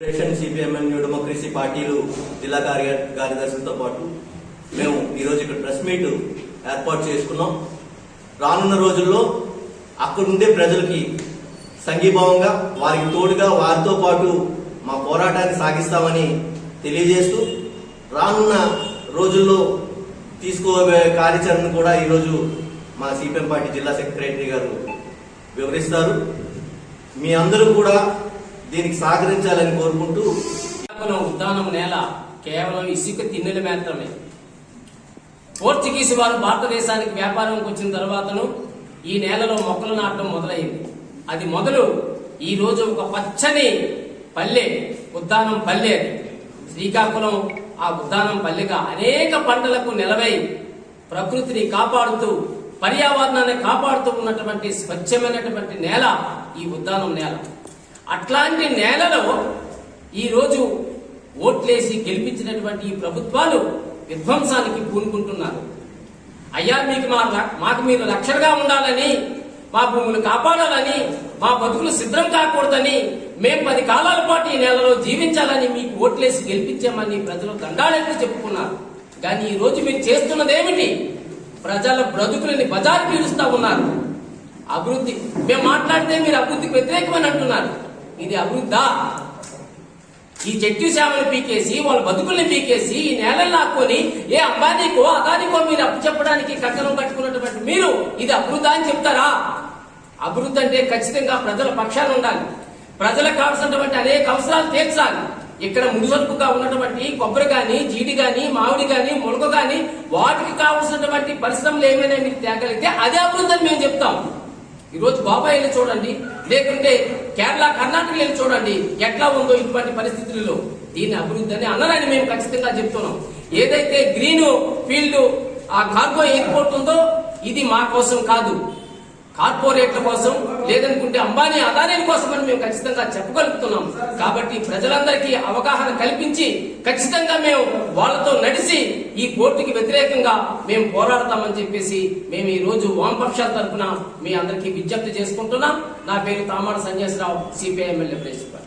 Federation సిపిఎంఎం new democracy పార్టీలు జిల్లా కార్య కార్యదర్శులతో పాటు మేము ఈరోజు ఇక్కడ ప్రెస్ మీట్ ఏర్పాటు చేసుకున్నాం. రానున్న రోజుల్లో అక్కడుండే ప్రజలకి సంఘీభావంగా వారికి తోడుగా వారితో పాటు మా పోరాటాన్ని సాగిస్తామని తెలియజేస్తూ రానున్న రోజుల్లో తీసుకోబోయే కార్యాచరణ కూడా ఈరోజు మా సిపిఎం పార్టీ జిల్లా సెక్రటరీ గారు వివరిస్తారు. మీ అందరూ కూడా దీనికి సహకరించాలని కోరుకుంటూ శ్రీకాకుళం ఉద్దానం నేల కేవలం ఇసుక తిన్నెల మాత్రమే. పోర్చుగీస్ వారు భారతదేశానికి వ్యాపారంకి వచ్చిన తర్వాతను ఈ నేలలో మొక్కలు నాటడం మొదలైంది. అది మొదలు ఈ రోజు ఒక పచ్చని పల్లె ఉద్దానం పల్లె శ్రీకాకుళం ఆ ఉద్దానం పల్లెగా అనేక పంటలకు నిలవై ప్రకృతిని కాపాడుతూ పర్యావరణాన్ని కాపాడుతూ ఉన్నటువంటి స్వచ్ఛమైనటువంటి నేల ఈ ఉద్దానం నేల. అట్లాంటి నేలలో ఈరోజు ఓట్లేసి గెలిపించినటువంటి ఈ ప్రభుత్వాలు విధ్వంసానికి పూనుకుంటున్నారు. అయ్యా మీకు మా మాకు మీరు రక్షణగా ఉండాలని మా భూములు కాపాడాలని మా బతుకులు సిద్ధం కాకూడదని మేం పది కాలాల పాటు ఈ నెలలో జీవించాలని మీకు ఓట్లేసి గెలిపించామని ప్రజలు దండాలెత్తి చెప్పుకున్నారు. కానీ ఈ రోజు మీరు చేస్తున్నదేమిటి? ప్రజల బ్రతుకులని బజారు పీలుస్తా ఉన్నారు. అభివృద్ధి మేము మాట్లాడితే మీరు అభివృద్ధికి వ్యతిరేకమని అంటున్నారు. ఇది అభివృద్ధా. ఈ చెట్టు సేవలు పీకేసి వాళ్ళ బతుకుల్ని పీకేసి ఈ నేలను లాక్కొని ఏ అంబానీకో అదానికో మీరు అప్పు చెప్పడానికి కట్టడం కట్టుకున్నటువంటి మీరు ఇది అభివృద్ధి అని చెప్తారా? అభివృద్ధి అంటే ఖచ్చితంగా ప్రజల పక్షాలు ఉండాలి. ప్రజలకు కావాల్సినటువంటి అనేక అవసరాలు తీర్చాలి. ఇక్కడ ముడిసరుకుగా ఉన్నటువంటి కొబ్బరి కానీ జీడి కానీ మామిడి కానీ మొలక కానీ వాటికి కావాల్సినటువంటి పరిశ్రమలు ఏమైనా మీరు తేగలిగితే అదే అభివృద్ధి అని మేము చెప్తాం. ఈ రోజు బాబాయ్ వెళ్ళి చూడండి లేకుంటే కేరళ కర్ణాటక వెళ్ళి చూడండి ఎట్లా ఉందో ఇటువంటి పరిస్థితుల్లో. దీని అభివృద్ధి అని అన్నారని మేము ఖచ్చితంగా చెప్తున్నాం. ఏదైతే గ్రీన్ ఫీల్డ్ ఆ కార్గో ఎయిర్పోర్ట్ ఉందో ఇది మా కోసం కాదు. కార్పొరేట్ల కోసం లేదనుకుంటే అంబానీ అదానీల కోసం అని మేము ఖచ్చితంగా చెప్పగలుగుతున్నాం. కాబట్టి ప్రజలందరికీ అవగాహన కల్పించి ఖచ్చితంగా మేము వాళ్ళతో నడిచి ఈ కోర్టుకి వ్యతిరేకంగా మేము పోరాడతామని చెప్పేసి మేము ఈ రోజు వామపక్షాల తరఫున మీ అందరికీ విజ్ఞప్తి చేసుకుంటున్నాం. నా పేరు Tamada Sanjayarao CPI MLA principal